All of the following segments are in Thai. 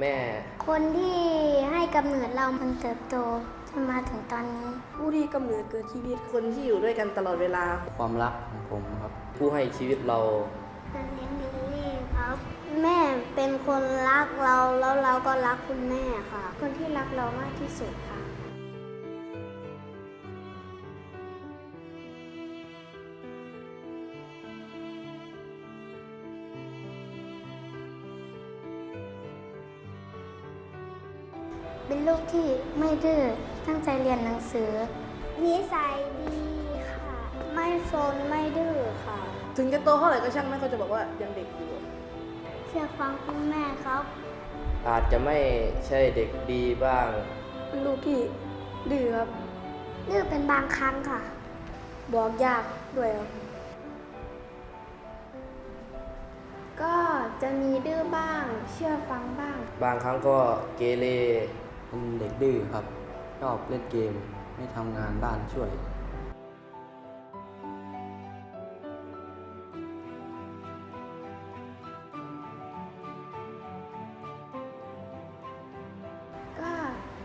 แม่ คนที่ให้กำเนิดเรามันเติบโตจนมาถึงตอนนี้ ผู้ที่กำเนิดเกิดชีวิตคนที่อยู่ด้วยกันตลอดเวลา ความรักของผมครับ ผู้ให้ชีวิตเราเลี้ยงลิลลี่ครับ แม่เป็นคนรักเราแล้วเราก็รักคุณแม่ค่ะ คนที่รักเรามากที่สุดค่ะ เป็นลูกที่ไม่ดื้อตั้งใจเรียนหนังสือ นิสัยดีค่ะ ไม่ซนไม่ดื้อค่ะ ถึงจะโตเท่าไหร่ก็ช่างแม่ก็จะบอกว่ายังเด็กอยู่ เชื่อฟังคุณแม่ครับ อาจจะไม่ใช่เด็กดีบ้าง เป็นลูกที่ดื้อครับ ดื้อเป็นบางครั้งค่ะ บอกยากด้วยครับ ก็จะมีดื้อบ้าง เชื่อฟังบ้าง บางครั้งก็เกเร เป็นเด็กดื้อครับ ชอบเล่นเกม ไม่ทำงานบ้านช่วย ก็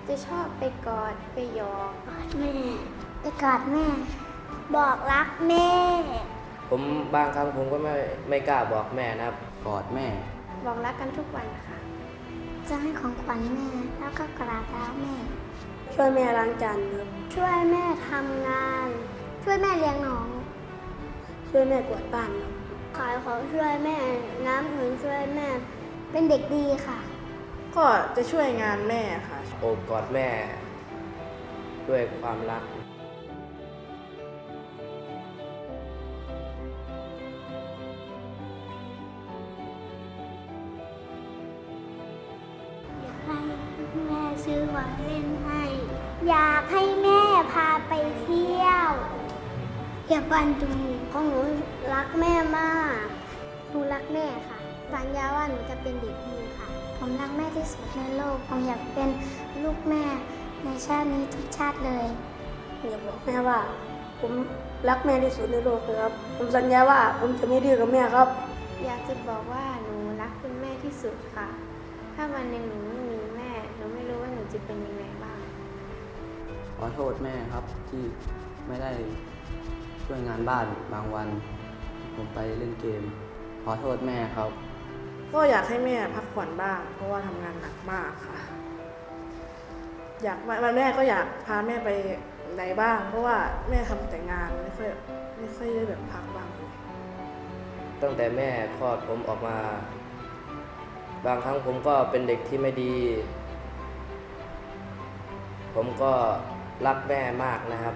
จะชอบไปกอดไปหยอกกอดแม่ ไปกอดแม่ บอกรักแม่ ผมบางครั้งผมก็ไม่ไม่กล้าบอกแม่นะครับ กอดแม่ บอกรักกันทุกวันค่ะ จะให้ของขวัญแม่แล้วก็กราบเท้าแม่ ช่วยแม่ล้างจานครับช่วยแม่ทำงาน ช่วยแม่เลี้ยงน้อง ช่วยแม่กวาดบ้านครับขายของช่วยแม่น้ำหืนช่วยแม่ เป็นเด็กดีค่ะ ก็จะช่วยงานแม่ค่ะ โอบกอดแม่ ด้วยความรัก ซื้อของเล่นให้ อยากให้แม่พาไปเที่ยว อยากวันดูของหนูรักแม่มาก หนูรักแม่ค่ะ สัญญาว่าหนูจะเป็นเด็กดีค่ะ ผมรักแม่ที่สุดในโลก ผมอยากเป็นลูกแม่ในชาตินี้ทุกชาติเลยอยากบอกแม่ว่า ผมรักแม่ที่สุดในโลกเลยครับ ผมสัญญาว่าผมจะไม่ดื้อกับแม่ครับ อยากจะบอกว่าหนูรักคุณแม่ที่สุดค่ะ ถ้าวันหนึ่งหนู จะเป็นยังไงบ้าง ขอโทษแม่ครับที่ไม่ได้ช่วยงานบ้านบางวัน ผมไปเล่นเกม ขอโทษแม่ครับ ก็อยากให้แม่พักผ่อนบ้าง เพราะว่าทำงานหนักมากค่ะ อยากวันแม่ก็อยากพาแม่ไปไหนบ้าง เพราะว่าแม่ทำแต่งานไม่ค่อยไม่ค่อยได้แบบพักบ้างเลยตั้งแต่แม่คลอดผมออกมา บางครั้งผมก็เป็นเด็กที่ไม่ดี ผมก็รักแม่มากนะครับ